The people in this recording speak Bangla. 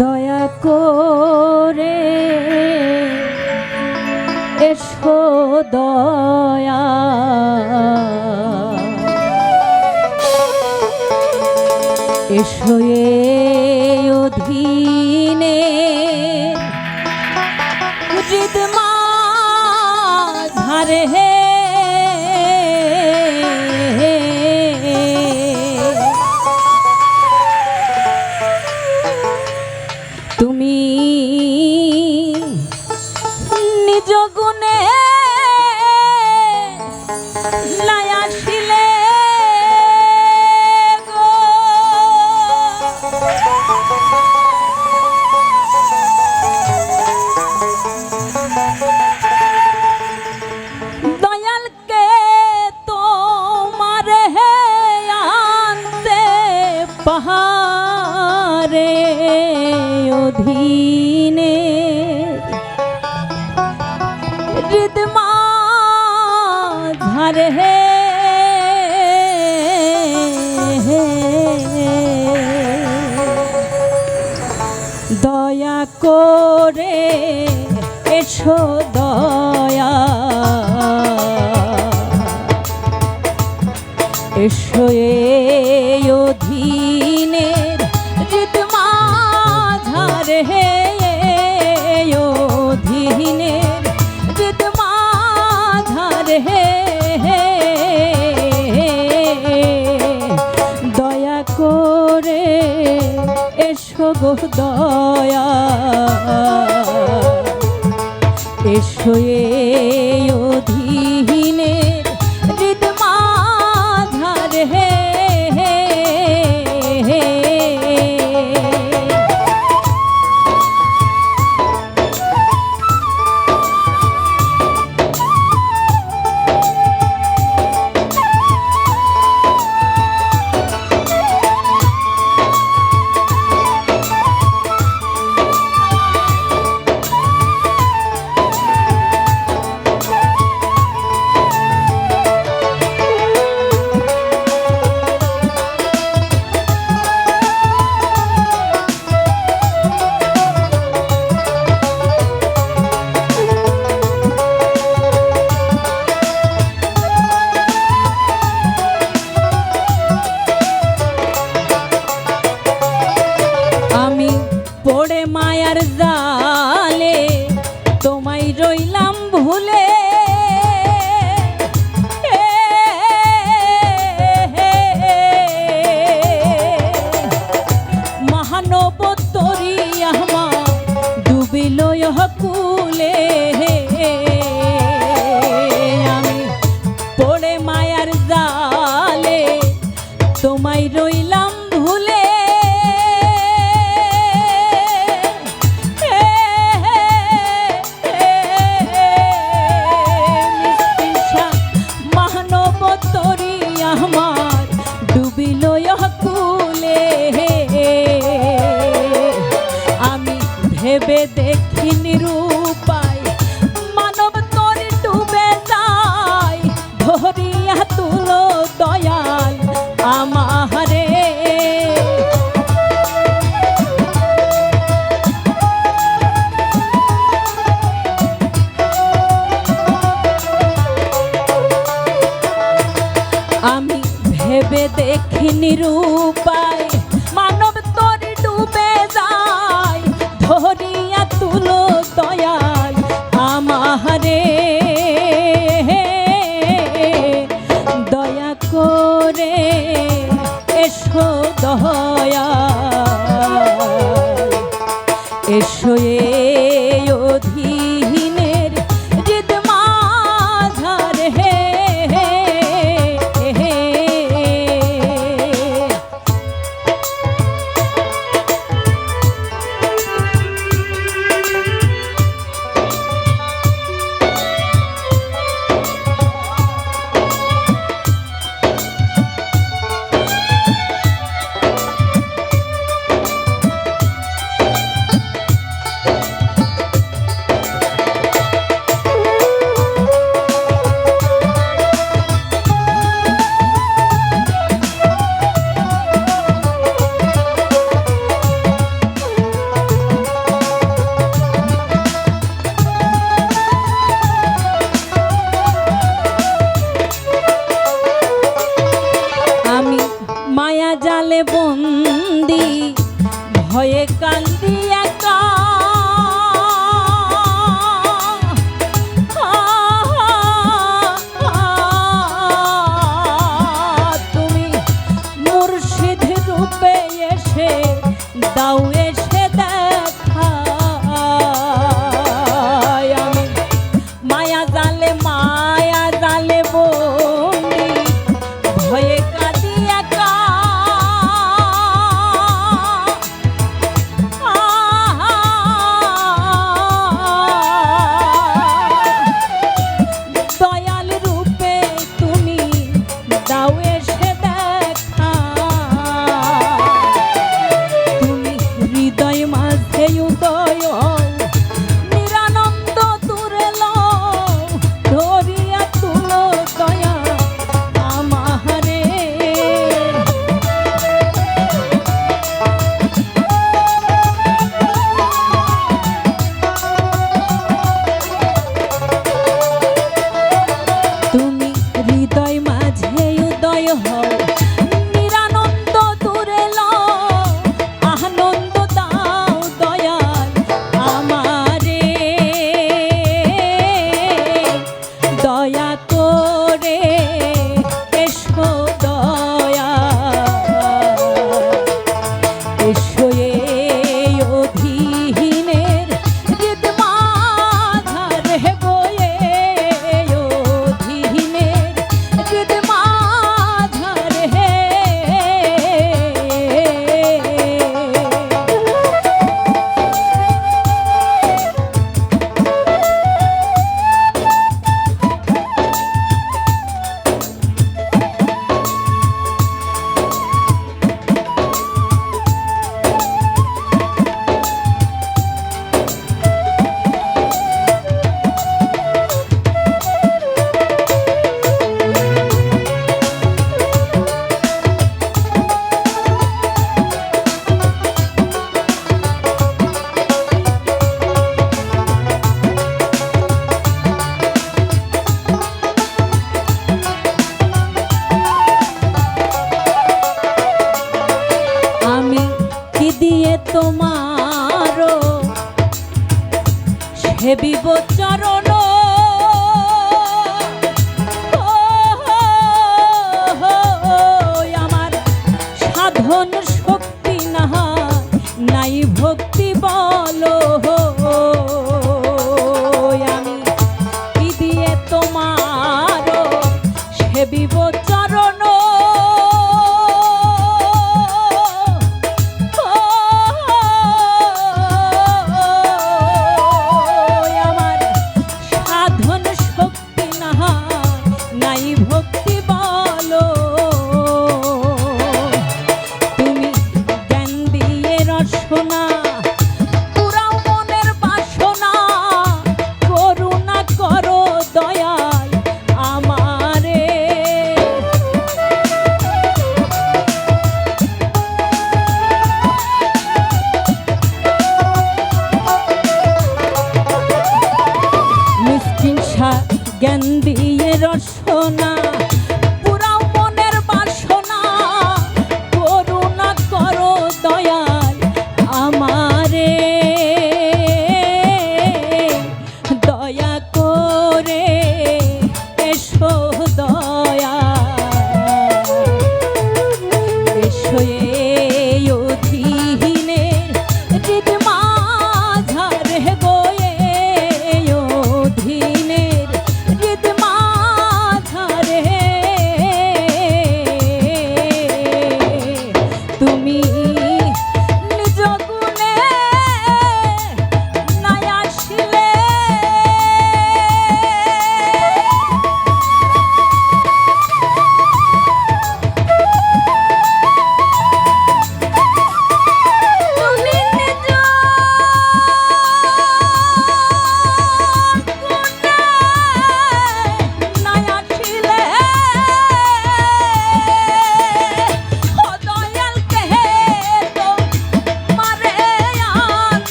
দয়া করে এসো দয়া। এসো এ অধীনে হৃদমা ঝারে হে রে হে দয়া করে এসো দয়া। এসো এ করে এসো গো দয়া এসো এ অধি পড়ে মায়ার জালে। তোমায় রইলাম ভুলে నిరూపాయ জালে বন্দি ভয়ে কান্দি তুমি মুর্শিদ রূপে এসে দাউয়ে